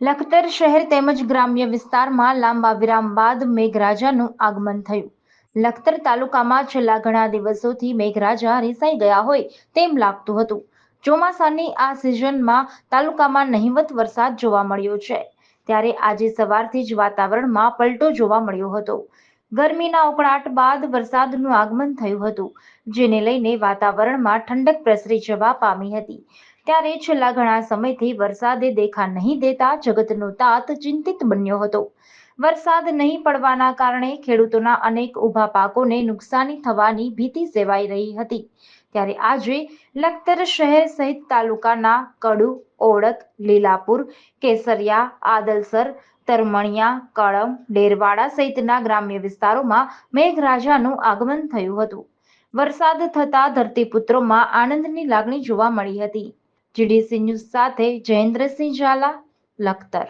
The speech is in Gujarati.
લખતર શહેર તેમજ ગ્રામ્ય વિસ્તારમાં લાંબા વિરામ બાદ મેઘરાજાનું આગમન થયું. લખતર તાલુકામાં છેલ્લા ઘણા દિવસોથી મેઘરાજા રિસાઈ ગયા હોય તેમ લાગતું હતું. ચોમાસાની આ સિઝનમાં તાલુકામાં નહિવત વરસાદ જોવા મળ્યો છે. ત્યારે આજે સવારથી જ વાતાવરણમાં પલટો જોવા મળ્યો હતો. ગરમીના ઉકળાટ બાદ વરસાદનું આગમન થયું હતું, જેને લઈને વાતાવરણમાં ઠંડક પ્રસરી જવા પામી હતી. ત્યારે છેલ્લા ઘણા સમયથી વરસાદે દેખા નહીં દેતા જગતનો તાત ચિંતિત બન્યો હતો. વરસાદ નહીં પડવાના કારણે ખેડૂતોના અનેક ઊભા પાકોને નુકસાની થવાની ભીતિ સેવાઈ રહી હતી. ત્યારે આજે લખતર શહેર સહિત તાલુકાના કડુ ઓળક લીલાપુર, કેસરિયા, આદલસર, તરમણિયા, કળમ, ડેરવાડા સહિતના ગ્રામ્ય વિસ્તારોમાં મેઘરાજાનું આગમન થયું હતું. વરસાદ થતા ધરતીપુત્રોમાં આનંદની લાગણી જોવા મળી હતી. જીડીસી ન્યૂઝ સાથે જયેન્દ્રસિંહ ઝાલા, લખતર.